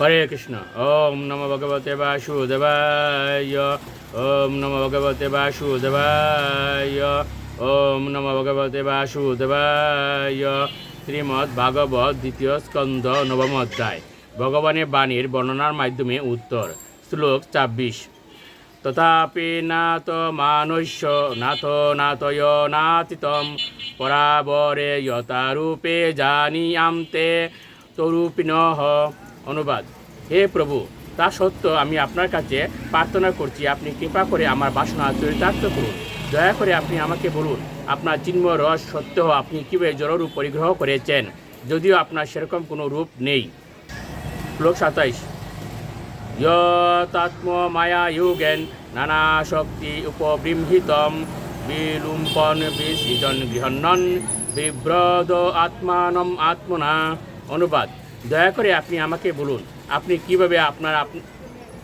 হরে কৃষ্ণ। ওম নম ভগবতে বাসুদেবায়। ওম নম ভগবতে বাসুদেবায়। ওম নম ভগবতে বাসুদেবায়। শ্রীমদ্ ভাগবত দ্বিতীয় স্কন্দ নবম অধ্যায়। ভগবানের বাণীর বর্ণনার মাধ্যমে উত্তর। শ্লোক ছাব্বিশ। তথাপি নাত মানুষ্য, নাথ নাতয় নাতিতম পরাবরে যথারূপে জানিয়াম তে তরূপিণঃ অনুবাদ। হে প্রভু, তা সত্ত্বেও আমি আপনার কাছে প্রার্থনা করছি, আপনি কৃপা করে আমার বাসনা চরিতার্থ করুন। দয়া করে আপনি আমাকে বলুন, আপনার চিন্ময় রস সত্ত্বেও আপনি কীভাবে জলরূপ পরিগ্রহ করেছেন, যদিও আপনার সেরকম কোনো রূপ নেই। শ্লোক সাতাইশ। যতাত্ম মায়া যোগেন নানা শক্তি উপবৃম্হিতম, বিলুম্পন বিসৃজন গৃহন্নন বিব্রদ আত্মানম আত্মনা। অনুবাদ। দয়া করে আপনি আমাকে বলুন, আপনি কীভাবে আপনার আপ-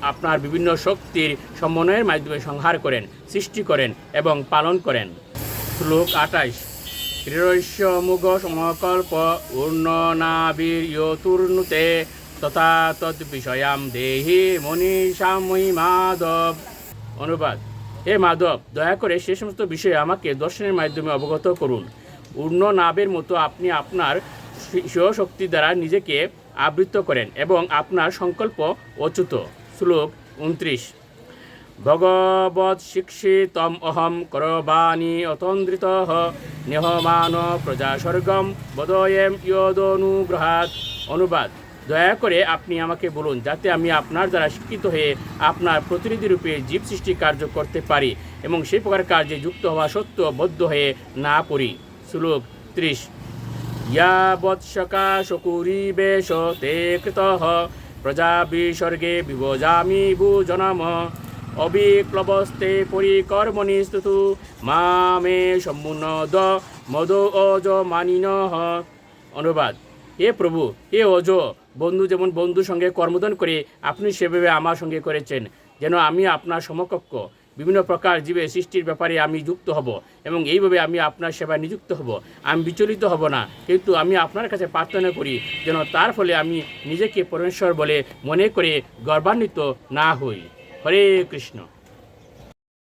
আপনার বিভিন্ন শক্তির সমন্বয়ের মাধ্যমে সংহার করেন, সৃষ্টি করেন এবং পালন করেন? শ্লোক আঠাইশ ক্রীড়স্য মুগ সমকল্প উর্ণনাবীর্যতুর্নুতে তথা তৎ বিষয়াম দেহি মনীষাম মাধব। অনুবাদ। হে মাধব, দয়া করে সে সমস্ত বিষয়ে আমাকে দর্শনের মাধ্যমে অবগত করুন। উর্ণ নাবের মতো আপনি আপনার স্বীয় শক্তি দ্বারা নিজেকে আবৃত করেন এবং আপনার সংকল্প অচ্যুত। শ্লোক উনত্রিশ। ভগবৎ শিক্ষিতম অহম করবাণী অতন্দ্রিত নেহমান প্রজা স্বর্গম বদয়েম ইয়দনুগ্রহাত অনুবাদ। দয়া করে আপনি আমাকে বলুন, যাতে আমি আপনার দ্বারা শিক্ষিত হয়ে আপনার প্রতিনিধি রূপে জীব সৃষ্টি কার্য করতে পারি এবং সেই প্রকার কার্যে যুক্ত হওয়া সত্ত্বেও বদ্ধ হয়ে না পড়ি। শ্লোক ত্রিশ। ইয়া ইয়াবৎসকা শকুরিবেশ তে কৃত প্রজাবিসর্গে বিভজামি ভুজনম অবিক্লবস্তে পরিকর্মণি স্তুতু মামে সম্মুনদ মদ অজ মানিন অনুবাদ এ প্রভু এ অজ বন্ধু যেমন বন্ধুর সঙ্গে কর্মদান করে, আপনি সেভাবে আমার সঙ্গে করেছেন, যেন আমি আপনার সমকক্ষ। বিভিন্ন প্রকার জীবে সৃষ্টির ব্যাপারে আমি যুক্ত হব এবং এইভাবে আমি আপনার সেবায় নিযুক্ত হব। আমি বিচলিত হব না, কিন্তু আমি আপনার কাছে প্রার্থনা করি যেন তার ফলে আমি নিজেকে পরমেশ্বর বলে মনে করে গর্বান্বিত না হই। হরে কৃষ্ণ।